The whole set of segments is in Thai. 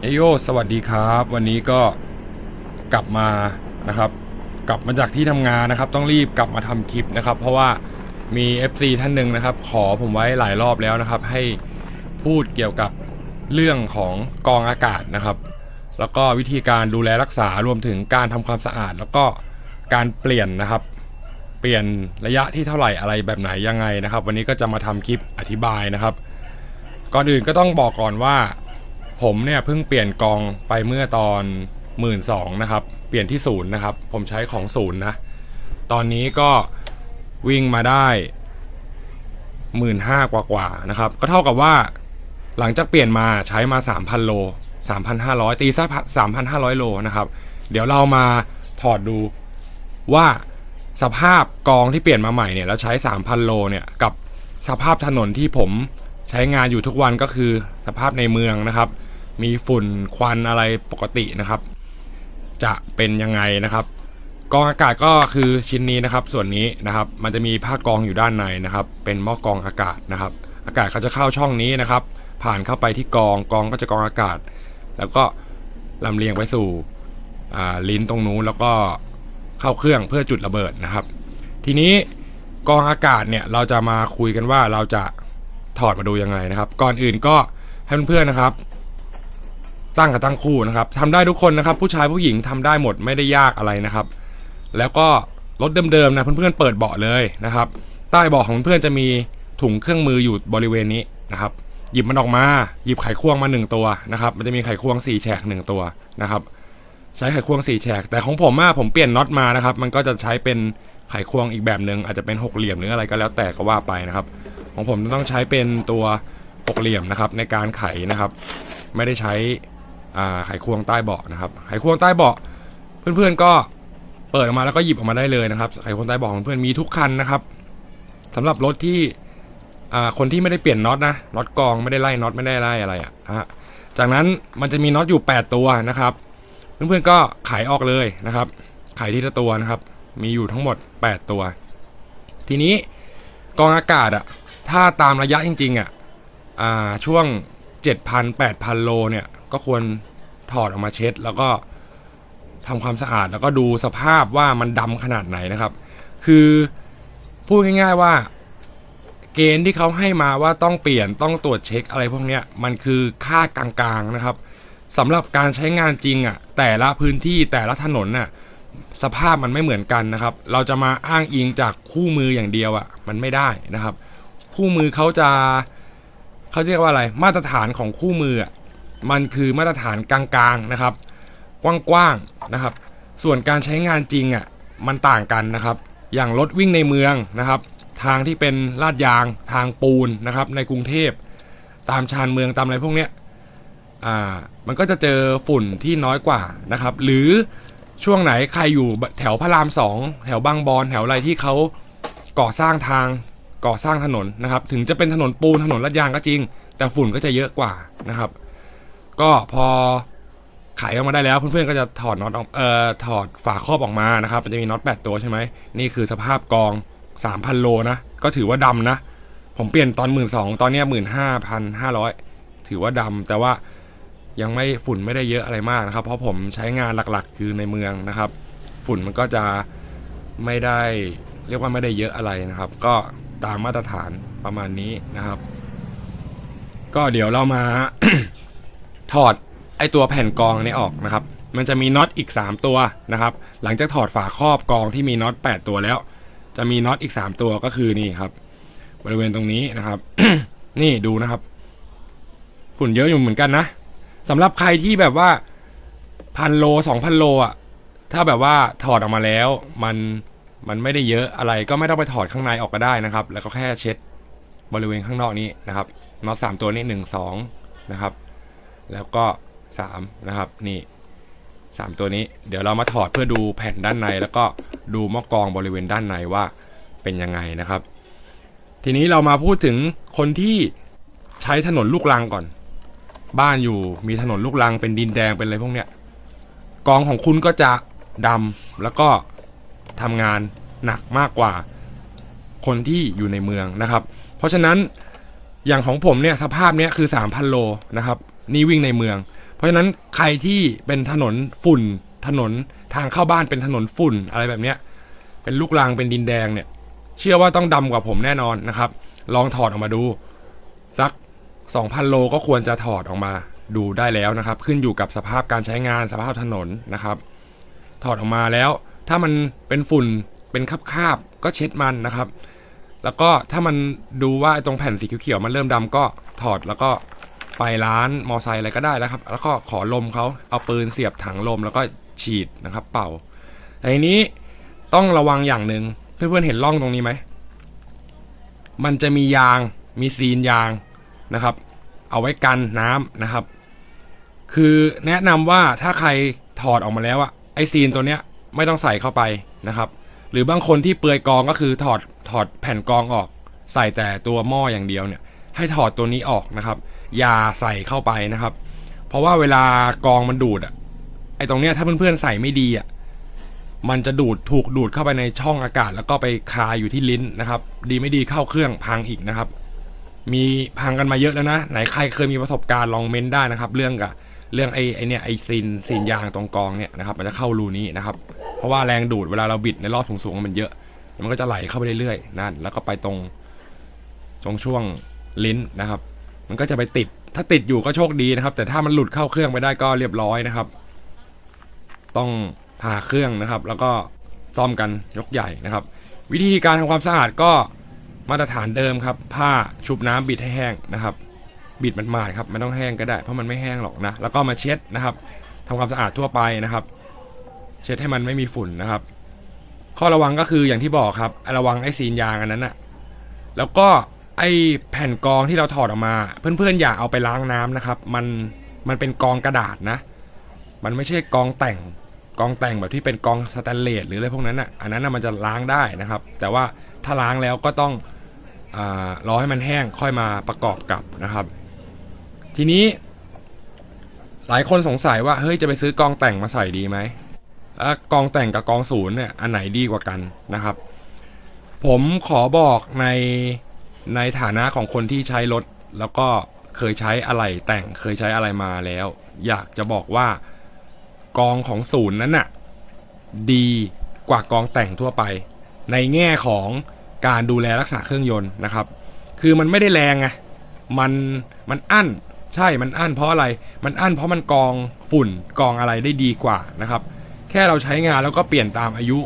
เอโยสวัสดีครับ วันนี้ก็กลับมานะครับ กลับมาจากที่ทำงานนะครับ ต้องรีบกลับมาทำคลิปนะครับ เพราะว่ามี FC ท่านหนึ่งนะครับ ขอผมไว้หลายรอบแล้วนะครับ ให้พูดเกี่ยวกับเรื่องของกองอากาศนะครับ แล้วก็วิธีการดูแลรักษารวมถึงการทำความสะอาด แล้วก็การเปลี่ยนนะครับ เปลี่ยนระยะที่เท่าไหร่อะไรแบบไหนยังไงนะครับ วันนี้ก็จะมาทำคลิปอธิบายนะครับ ก่อนอื่นก็ต้องบอกก่อนว่า ผมเนี่ยเพิ่งเปลี่ยนกองไปเมื่อตอนหมื่นสองนะครับ เปลี่ยนที่ศูนย์นะครับ ผมใช้ของศูนย์นะ ตอนนี้ก็วิ่งมาได้หมื่นห้ากว่าๆนะครับ ก็เท่ากับว่า หลังจากเปลี่ยนมาใช้มา3,000โล3,500 ตีซะ3,500 โลนะครับ เดี๋ยวเรามาถอดดูว่า สภาพกองที่เปลี่ยนมาใหม่เนี่ยแล้วใช้ 3,000 โลเนี่ยกับสภาพถนนที่ผมใช้งานอยู่ทุกวันก็คือสภาพในเมืองนะครับ มีฝุ่นควันอะไรปกตินะครับ จะเป็นยังไงนะครับ กองอากาศก็คือชิ้นนี้นะครับ ส่วนนี้นะครับ มันจะมีผ้ากองอยู่ด้านในนะครับ เป็นหม้อกองอากาศนะครับ อากาศเขาจะเข้าช่องนี้นะครับ ผ่านเข้าไปที่กองกองก็จะกองอากาศ แล้วก็ลำเลียงไปสู่ลิ้นตรงนู้นแล้วก็ เข้าเครื่องเพื่อจุดระเบิดนะครับ ทีนี้กองอากาศเนี่ยเราจะมาคุยกันว่าเราจะถอดมาดูยังไงนะครับ ก่อนอื่นก็ให้เพื่อนๆนะครับ ตั้งกับตั้งคู่นะครับทำได้ทุกคนนะครับ ผู้ชายผู้หญิงทำได้หมดไม่ได้ยากอะไรนะครับ แล้วก็รถเดิมๆนะเพื่อนๆเปิดเบาะเลยนะครับ ใต้เบาะของเพื่อนจะมีถุงเครื่องมืออยู่บริเวณนี้นะครับ หยิบมันออกมา หยิบไขควงมาหนึ่งตัวนะครับ มันจะมีไขควงสีแฉกหนึ่งตัวนะครับ ใช้ไขควงสี่แฉกแต่ของผมอะผมเปลี่ยนน็อตมานะครับ มันก็จะใช้เป็นไขควงอีกแบบหนึ่งอาจจะเป็นหกเหลี่ยมหรืออะไรก็แล้วแต่ก็ว่าไปนะครับ ของผมต้องใช้เป็นตัวหกเหลี่ยมนะครับ ในการไขนะครับ ไม่ได้ใช้ไขควงใต้เบาะนะครับ ไขควงใต้เบาะเพื่อนๆก็เปิดออกมาแล้วก็หยิบออกมาได้เลยนะครับ ไขควงใต้เบาะของเพื่อนมีทุกคันนะครับสำหรับรถที่คนที่ไม่ได้เปลี่ยนน็อตนะน็อตกองไม่ได้ไล่น็อตไม่ได้ไล่อะไรอะฮะจากนั้นมันจะมีน็อตอยู่ 8 ตัวนะครับ เพื่อนๆก็ไขออกเลยนะครับไขทีละตัวนะครับ มีอยู่ทั้งหมด 8 ตัว ทีนี้กองอากาศอะถ้าตามระยะจริงๆอะอ่าช่วง 7,000 8,000 โลเนี่ย ก็ควรถอดออกมาเช็ด แล้วก็ทำความสะอาดแล้วก็ดูสภาพว่ามันดำขนาดไหนนะครับ คือพูดง่าย ๆว่าเกณฑ์ที่เขาให้มาว่าต้องเปลี่ยนต้องตรวจเช็คอะไรพวกเนี้ยมันคือค่ากลางๆนะครับ สำหรับการใช้งานจริงอะแต่ละพื้นที่แต่ละถนนน่ะสภาพมันไม่เหมือนกันนะครับ เราจะมาอ้างอิงจากคู่มืออย่างเดียวอะมันไม่ได้นะครับ คู่มือเขาจะเขาเรียกว่าอะไรมาตรฐานของคู่มืออะมันคือมาตรฐานกลางๆนะครับ กว้างๆนะครับ ส่วนการใช้งานจริงอะมันต่างกันนะครับ อย่างรถวิ่งในเมืองนะครับ ทางที่เป็นลาดยางทางปูนนะครับในกรุงเทพ ตามชานเมืองตามอะไรพวกเนี้ย อ่ามันก็จะเจอฝุ่นที่น้อยกว่านะครับ หรือช่วงไหนใครอยู่แถวพระรามสองแถวบางบอนแถวอะไรที่เขาก่อสร้างทางก่อสร้างถนนนะครับ ถึงจะเป็นถนนปูนถนนลาดยางก็จริง แต่ฝุ่นก็จะเยอะกว่านะครับ ก็พอขายออกมาได้แล้วเพื่อนๆก็จะถอดน็อตออกเอ่อถอดฝาครอบออกมานะครับ มันจะมีน็อต8ตัวใช่ไหมนี่คือสภาพกอง 3,000 โลนะ ก็ถือว่าดำนะ ผมเปลี่ยนตอนหมื่นสองตอนนี้หมื่นห้าพันห้าร้อยถือว่าดำแต่ว่า ยังไม่ฝุ่นไม่ได้เยอะอะไรมากนะครับ เพราะผมใช้งานหลักๆ คือในเมืองนะครับ ฝุ่นมันก็จะไม่ได้เรียกว่าไม่ได้เยอะอะไรนะครับ ก็ตามมาตรฐานประมาณนี้นะครับ ก็เดี๋ยวเรามาถอดไอตัวแผ่นกองนี้ออกนะครับ มันจะมีน็อตอีก 3 ตัวนะครับ หลังจากถอดฝาครอบกองที่มีน็อต 8 ตัวแล้ว จะมีน็อตอีก 3 ตัวก็คือนี่ครับ บริเวณตรงนี้นะครับ นี่ดูนะครับ ฝุ่นเยอะอยู่เหมือนกันนะ สำหรับใครที่แบบว่าพันโลสองพันโลอะ ถ้าแบบว่าถอดออกมาแล้วมันมันไม่ได้เยอะอะไรก็ไม่ต้องไปถอดข้างในออกก็ได้นะครับ แล้วก็แค่เช็ดบริเวณข้างนอกนี้นะครับน็อตสามตัวนี้หนึ่งสองนะครับ แล้วก็สามนะครับนี่สามตัวนี้ เดี๋ยวเรามาถอดเพื่อดูแผ่นด้านใน แล้วก็ดูหม้อกรองบริเวณด้านในว่าเป็นยังไงนะครับ ทีนี้เรามาพูดถึงคนที่ใช้ถนนลูกรังก่อน บ้านอยู่มีถนนลูกรังเป็นดินแดงเป็นอะไรพวกเนี้ยกองของคุณก็จะดำแล้วก็ทำงานหนักมากกว่าคนที่อยู่ในเมืองนะครับ เพราะฉะนั้นอย่างของผมเนี่ยสภาพเนี้ยคือ 3,000 โลนะครับนี่วิ่งในเมือง เพราะฉะนั้นใครที่เป็นถนนฝุ่นถนนทางเข้าบ้านเป็นถนนฝุ่นอะไรแบบเนี้ยเป็นลูกรังเป็นดินแดงเนี่ยเชื่อว่าต้องดำกว่าผมแน่นอนนะครับ ลองถอดออกมาดูสัก 2,000 โลก็ควรจะถอดออกมาดูได้แล้วนะครับ ขึ้นอยู่กับสภาพการใช้งานสภาพถนนนะครับ ถอดออกมาแล้ว ถ้ามันเป็นฝุ่นเป็นคราบก็เช็ดมันนะครับ แล้วก็ถ้ามันดูว่าตรงแผ่นสีเขียวๆมันเริ่มดำก็ถอดแล้วก็ไปร้านมอไซค์อะไรก็ได้แล้วครับ แล้วก็ขอลมเขาเอาปืนเสียบถังลมแล้วก็ฉีดนะครับ เป่าแต่ทีนี้ต้องระวังอย่างหนึ่งเพื่อนๆเห็นร่องตรงนี้ไหมมันจะมียางมีซีนยาง นะครับ เอาไว้กันน้ำนะครับ คือแนะนำว่าถ้าใครถอดออกมาแล้วอะไอซีนตัวเนี้ยไม่ต้องใส่เข้าไปนะครับ หรือบางคนที่เปลือยกองก็คือถอดถอดแผ่นกองออก ใส่แต่ตัวหม้ออย่างเดียวเนี่ย ให้ถอดตัวนี้ออกนะครับ อย่าใส่เข้าไปนะครับ เพราะว่าเวลากองมันดูดอะไอตรงเนี้ยถ้าเพื่อนๆใส่ไม่ดีอะมันจะดูดถูกดูดเข้าไปในช่องอากาศ แล้วก็ไปคาอยู่ที่ลิ้นนะครับ ดีไม่ดีเข้าเครื่องพังอีกนะครับ มีพังกันมาเยอะแล้วนะ ไหนใครเคยมีประสบการณ์ลองเม้นได้นะครับ เรื่องกับเรื่องไอ้ไอเนี่ยไอ้ซีนซีนยางตรงกองเนี่ยนะครับมันจะเข้ารูนี้นะครับ เพราะว่าแรงดูดเวลาเราบิดในรอบสูงๆมันเยอะ มันก็จะไหลเข้าไปเรื่อยๆนั่นแล้วก็ไปตรงตรงช่วงลิ้นนะครับ มันก็จะไปติด ถ้าติดอยู่ก็โชคดีนะครับ แต่ถ้ามันหลุดเข้าเครื่องไปได้ก็เรียบร้อยนะครับ ต้องผ่าเครื่องนะครับ แล้วก็ซ่อมกันยกใหญ่นะครับ วิธีการทำความสะอาดก็ มาตรฐานเดิมครับ ผ้าชุบน้ำบิดให้แห้งนะครับ บิดมันมาดครับไม่ต้องแห้งก็ได้เพราะมันไม่แห้งหรอกนะ แล้วก็มาเช็ดนะครับทำความสะอาดทั่วไปนะครับ เช็ดให้มันไม่มีฝุ่นนะครับ ข้อระวังก็คืออย่างที่บอกครับ ระวังไอ้ซีนยางอันนั้นอะแล้วก็ไอ้แผ่นกองที่เราถอดออกมา เพื่อนๆอย่าเอาไปล้างน้ำนะครับ มันมันเป็นกองกระดาษนะ มันไม่ใช่กองแต่งกองแต่งแบบที่เป็นกองสแตนเลสหรืออะไรพวกนั้นอะ อันนั้นนะมันจะล้างได้นะครับ แต่ว่าถ้าล้างแล้วก็ต้อง รอให้มันแห้งค่อยมาประกอบกับนะครับ ทีนี้ หลายคนสงสัยว่าเฮ้ยจะไปซื้อกองแต่งมาใส่ดีไหมกองแต่งกับกองศูนย์เนี่ยอันไหนดีกว่ากันนะครับ ผมขอบอกในในฐานะของคนที่ใช้รถแล้วก็เคยใช้อะไรแต่งเคยใช้อะไรมาแล้ว อยากจะบอกว่ากองของศูนย์นั้นน่ะดีกว่ากองแต่งทั่วไป ในแง่ของ การดูแลรักษาเครื่องยนต์นะครับ คือมันไม่ได้แรงไงมันมันอั้นใช่มันอั้นเพราะอะไรมันอั้นเพราะมันกองฝุ่นกองอะไรได้ดีกว่านะครับ แค่เราใช้งานแล้วก็เปลี่ยนตามอายุ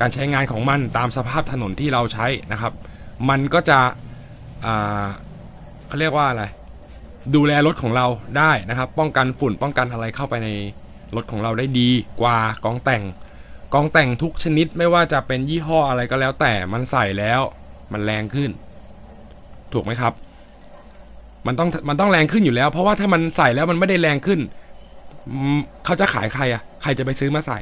การใช้งานของมันตามสภาพถนนที่เราใช้นะครับ มันก็จะเขาเรียกว่าอะไร ดูแลรถของเราได้นะครับ ป้องกันฝุ่นป้องกันอะไรเข้าไปในรถของเราได้ดีกว่ากองแต่ง กองแต่งทุกชนิดไม่ว่าจะเป็นยี่ห้ออะไรก็แล้วแต่มันใส่แล้วมันแรงขึ้น ถูกไหมครับ มันต้องมันต้องแรงขึ้นอยู่แล้ว เพราะว่าถ้ามันใส่แล้วมันไม่ได้แรงขึ้น เขาจะขายใครอะใครจะไปซื้อมาใส่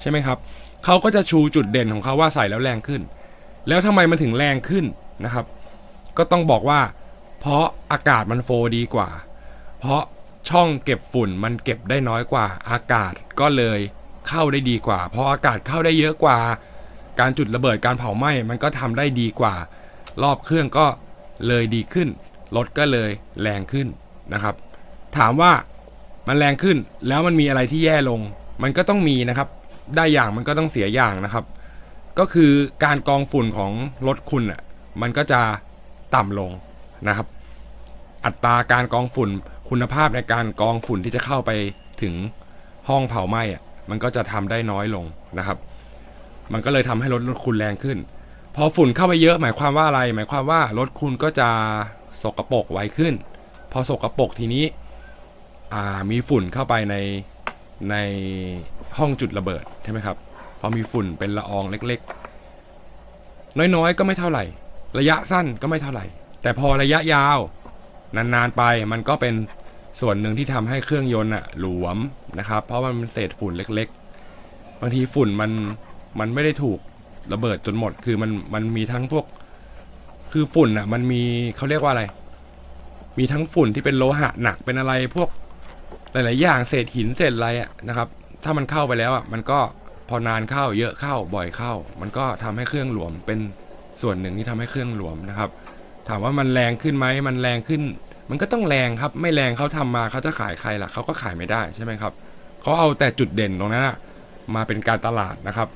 ใช่ไหมครับเขาก็จะชูจุดเด่นของเขาว่าใส่แล้วแรงขึ้น แล้วทำไมมันถึงแรงขึ้นนะครับ ก็ต้องบอกว่า เพราะอากาศมันโฟดีกว่า เพราะช่องเก็บฝุ่นมันเก็บได้น้อยกว่า อากาศก็เลย เข้าได้ดีกว่าเพราะอากาศเข้าได้เยอะกว่า การจุดระเบิดการเผาไหม้มันก็ทำได้ดีกว่า รอบเครื่องก็เลยดีขึ้นรถก็เลยแรงขึ้นนะครับ ถามว่ามันแรงขึ้นแล้วมันมีอะไรที่แย่ลง มันก็ต้องมีนะครับ ได้อย่างมันก็ต้องเสียอย่างนะครับ ก็คือการกองฝุ่นของรถคุณอะมันก็จะต่ำลงนะครับ อัตราการกองฝุ่นคุณภาพในการกองฝุ่นที่จะเข้าไปถึงห้องเผาไหม้อะ มันก็จะทำได้น้อยลงนะครับ มันก็เลยทำให้รถคุณแรงขึ้น พอฝุ่นเข้าไปเยอะหมายความว่าอะไร หมายความว่ารถคุณก็จะสกรปรกไวขึ้น พอสกรปรกทีนี้มีฝุ่นเข้าไปในในห้องจุดระเบิดใช่ไหมครับ พอมีฝุ่นเป็นละอองเล็กๆ น้อยๆ ก็ไม่เท่าไหร่ ระยะสั้นก็ไม่เท่าไหร่ แต่พอระยะยาวนานๆไปมันก็เป็น ส่วนหนึ่งที่ทำให้เครื่องยนต์อะหลวมนะครับ เพราะมันเป็นเศษฝุ่นเล็ก ๆ บางทีฝุ่นมันมันไม่ได้ถูกระเบิดจนหมด คือมันมันมีทั้งพวกคือฝุ่นอะมันมีเขาเรียกว่าอะไร มีทั้งฝุ่นที่เป็นโลหะหนักเป็นอะไรพวกหลาย ๆ อย่างเศษหินเศษอะไรอะนะครับ ถ้ามันเข้าไปแล้วอะมันก็พอนานเข้าเยอะเข้าบ่อยเข้า มันก็ทำให้เครื่องหลวมเป็นส่วนหนึ่งที่ทำให้เครื่องหลวมนะครับ ถามว่ามันแรงขึ้นไหมมันแรงขึ้น มันก็ต้องแรงครับ ไม่แรงเขาทำมาเขาจะขายใครล่ะเขาก็ขายไม่ได้ใช่ไหมครับเขาเอาแต่จุดเด่นตรงนั้นมาเป็นการตลาดนะครับ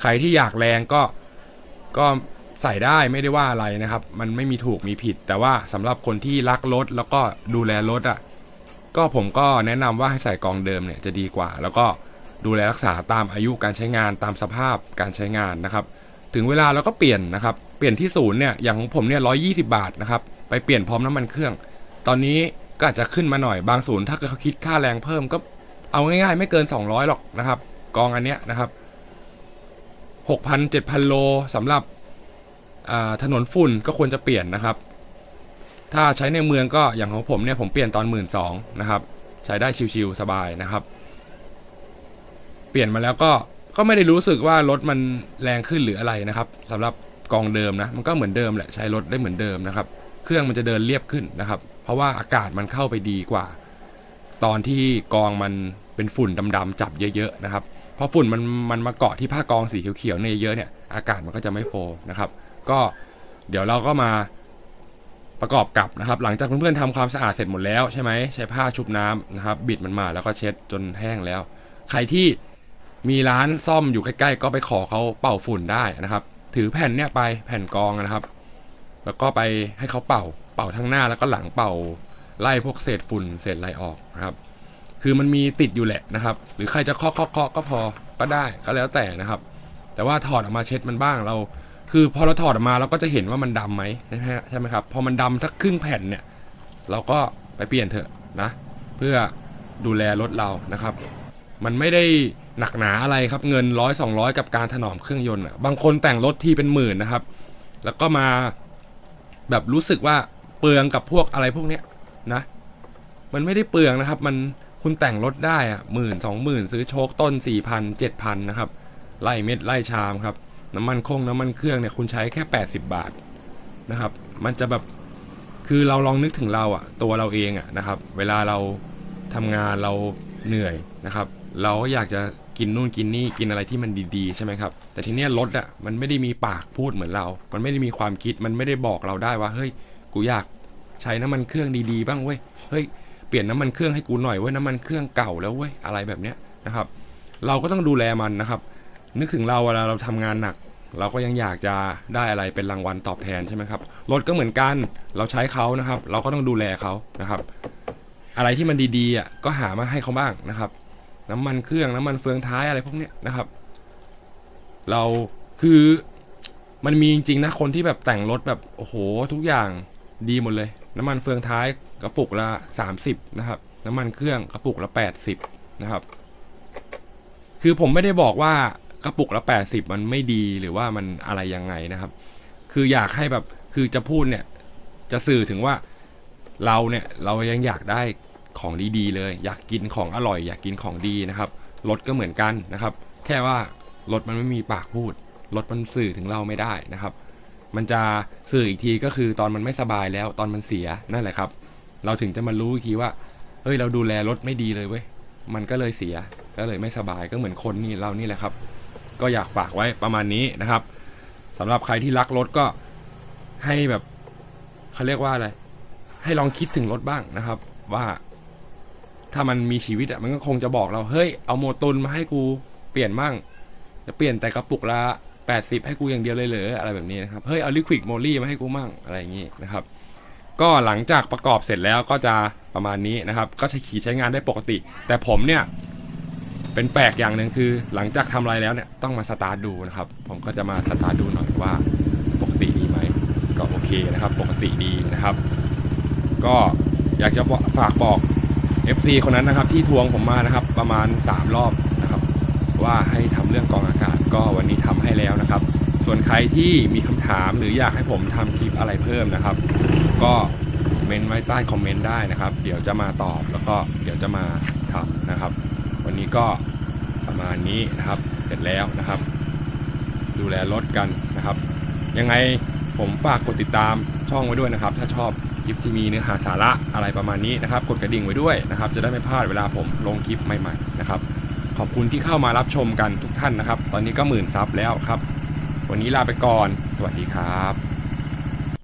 ใครที่อยากแรงก็ก็ใส่ได้ไม่ได้ว่าอะไรนะครับ มันไม่มีถูกมีผิด แต่ว่าสำหรับคนที่รักรถแล้วก็ดูแลรถอะก็ผมก็แนะนำว่าให้ใส่กองเดิมเนี่ยจะดีกว่า แล้วก็ดูแลรักษาตามอายุการใช้งานตามสภาพการใช้งานนะครับ ถึงเวลาเราก็เปลี่ยนนะครับ เปลี่ยนที่ศูนย์เนี่ยอย่างของผมเนี่ยร้อยี่สิบาทนะครับ ไปเปลี่ยนพร้อมน้ำมันเครื่อง ตอนนี้ก็อาจจะขึ้นมาหน่อยบางศูนย์ถ้าเกิดเขาคิดค่าแรงเพิ่มก็เอาง่ายๆ ไม่เกิน 200 หรอกนะครับ กองอันเนี้ยนะครับ 6,000 7,000 โลสำหรับถนนฝุ่นก็ควรจะเปลี่ยนนะครับ ถ้าใช้ในเมืองก็อย่างของผมเนี่ยผมเปลี่ยนตอน 1 2ื่นนะครับ ใช้ได้ชิวๆสบายนะครับ เปลี่ยนมาแล้วก็ก็ไม่ได้รู้สึกว่ารถมันแรงขึ้นหรืออะไรนะครับสำหรับกองเดิมนะมันก็เหมือนเดิมแหละใช้รถได้เหมือนเดิมนะครับ เครื่องมันจะเดินเรียบขึ้นนะครับ เพราะว่าอากาศมันเข้าไปดีกว่า ตอนที่กองมันเป็นฝุ่นดำๆจับเยอะๆนะครับพอฝุ่นมันมันมาเกาะที่ผ้ากองสีเขียวๆเนี่ยเยอะเนี่ยอากาศมันก็จะไม่โฟนะครับ ก็เดี๋ยวเราก็มาประกอบกับนะครับ หลังจากเพื่อนๆทำความสะอาดเสร็จหมดแล้วใช่ไหมใช้ผ้าชุบน้ำนะครับ บิดมันมาแล้วก็เช็ดจนแห้งแล้ว ใครที่มีร้านซ่อมอยู่ใกล้ ๆ ก็ไปขอเขาเป่าฝุ่นได้นะครับ ถือแผ่นเนี่ยไปแผ่นกองนะครับ แล้วก็ไปให้เขาเป่า เป่าทั้งหน้าแล้วก็หลังเป่าไล่พวกเศษฝุ่นเศษอะไรออกนะครับ คือมันมีติดอยู่แหละนะครับ หรือใครจะเคาะเคาะเคาะก็พอก็ได้ก็แล้วแต่นะครับ แต่ว่าถอดออกมาเช็ดมันบ้างเรา คือพอเราถอดออกมาเราก็จะเห็นว่ามันดำไหมใช่ไหมใช่ไหมครับพอมันดำสักครึ่งแผ่นเนี่ย เราก็ไปเปลี่ยนเถอะนะ เพื่อดูแลรถเรานะครับ มันไม่ได้หนักหนาอะไรครับเงินร้อยสองร้อยกับการถนอมเครื่องยนต์บางคนแต่งรถที่เป็นหมื่นนะครับ แล้วก็มาแบบรู้สึกว่า ปลืองกับพวกอะไรพวกเนี้ยนะ มันไม่ได้เปลืองนะครับ มันคุณแต่งรถได้อะหมื่นสองหมื่นซื้อโชคต้นสี่พันเจ็ดพันนะครับไล่เม็ดไล่ชามครับน้ำมันคงน้ำมันเครื่องเนี่ยคุณใช้แค่ 80 บาทนะครับ มันจะแบบคือเราลองนึกถึงเราอะตัวเราเองอะนะครับ เวลาเราทำงานเราเหนื่อยนะครับ เราก็อยากจะกินนู่นกินนี่กินอะไรที่มันดีๆใช่ไหมครับ แต่ทีเนี้ยรถอะมันไม่ได้มีปากพูดเหมือนเรา มันไม่ได้มีความคิดมันไม่ได้บอกเราได้ว่าเฮ้ยกูอยาก ใช้น้ำมันเครื่องดีๆบ้างเว้ยเฮ้ยเปลี่ยนน้ำมันเครื่องให้กูหน่อยเว้ยน้ำมันเครื่องเก่าแล้วเว้ยอะไรแบบเนี้ยนะครับ เราก็ต้องดูแลมันนะครับ นึกถึงเราเวลาเราทำงานหนัก เราก็ยังอยากจะได้อะไรเป็นรางวัลตอบแทนใช่ไหมครับรถก็เหมือนกันเราใช้เขานะครับ เราก็ต้องดูแลเขานะครับ อะไรที่มันดีๆอะก็หามาให้เขาบ้างนะครับ น้ำมันเครื่องน้ำมันเฟืองท้ายอะไรพวกเนี้ยนะครับ เราคือมันมีจริงๆนะคนที่แบบแต่งรถแบบโอ้โหทุกอย่างดีหมดเลย น้ำมันเฟืองท้ายกระปุกละ 30 นะครับ น้ำมันเครื่องกระปุกละ 80 นะครับ คือผมไม่ได้บอกว่ากระปุกละ 80 มันไม่ดีหรือว่ามันอะไรยังไงนะครับ คืออยากให้แบบคือจะพูดเนี่ยจะสื่อถึงว่าเราเนี่ยเรายังอยากได้ของดีๆเลย อยากกินของอร่อย อยากกินของดีนะครับรถก็เหมือนกันนะครับ แค่ว่ารถมันไม่มีปากพูดรถมันสื่อถึงเราไม่ได้นะครับ มันจะสื่ออีกทีก็คือตอนมันไม่สบายแล้วตอนมันเสียนั่นแหละครับ เราถึงจะมารู้อีกทีว่าเฮ้ยเราดูแลรถไม่ดีเลยเว้ยมันก็เลยเสียก็เลยไม่สบายก็เหมือนคนนี่เรานี่แหละครับ ก็อยากฝากไว้ประมาณนี้นะครับสำหรับใครที่รักรถก็ให้แบบเขาเรียกว่าอะไร ให้ลองคิดถึงรถบ้างนะครับ ว่า ถ้ามันมีชีวิตอะมันก็คงจะบอกเราเฮ้ยเอาโมตุนมาให้กูเปลี่ยนมั่งจะเปลี่ยนแต่กระปุกละ 80 ให้กูอย่างเดียวเลยเหรออะไรแบบนี้นะครับ เฮ้ย เอาลิควิดโมลี่มาให้กูมั่งอะไรอย่างนี้นะครับ ก็หลังจากประกอบเสร็จแล้วก็จะประมาณนี้นะครับ ก็ใช้ขี่ใช้งานได้ปกติ แต่ผมเนี่ย เป็นแปลกอย่างหนึ่งคือ หลังจากทำอะไรแล้วเนี่ยต้องมาสตาร์ทดูนะครับ ผมก็จะมาสตาร์ทดูหน่อยว่าปกติดีไหมก็โอเคนะครับ ปกติดีนะครับ ก็อยากจะฝากบอก FC คนนั้นนะครับที่ทวงผมมานะครับ ประมาณ 3 รอบนะครับ ว่าให้ทำเรื่องกองอากาศก็วันนี้ทำให้แล้วนะครับ ส่วนใครที่มีคำถามหรืออยากให้ผมทำคลิปอะไรเพิ่มนะครับ ก็เมนไว้ใต้คอมเมนต์ได้นะครับ เดี๋ยวจะมาตอบแล้วก็เดี๋ยวจะมาทำนะครับ วันนี้ก็ประมาณนี้นะครับ เสร็จแล้วนะครับ ดูแลรถกันนะครับ ยังไงผมฝากกดติดตามช่องไว้ด้วยนะครับ ถ้าชอบคลิปที่มีเนื้อหาสาระอะไรประมาณนี้นะครับ กดกระดิ่งไว้ด้วยนะครับ จะได้ไม่พลาดเวลาผมลงคลิปใหม่ๆนะครับ ขอบคุณที่เข้ามารับชมกันทุกท่านนะครับ ตอนนี้ก็หมื่นซับแล้วครับ วันนี้ลาไปก่อน สวัสดีครับ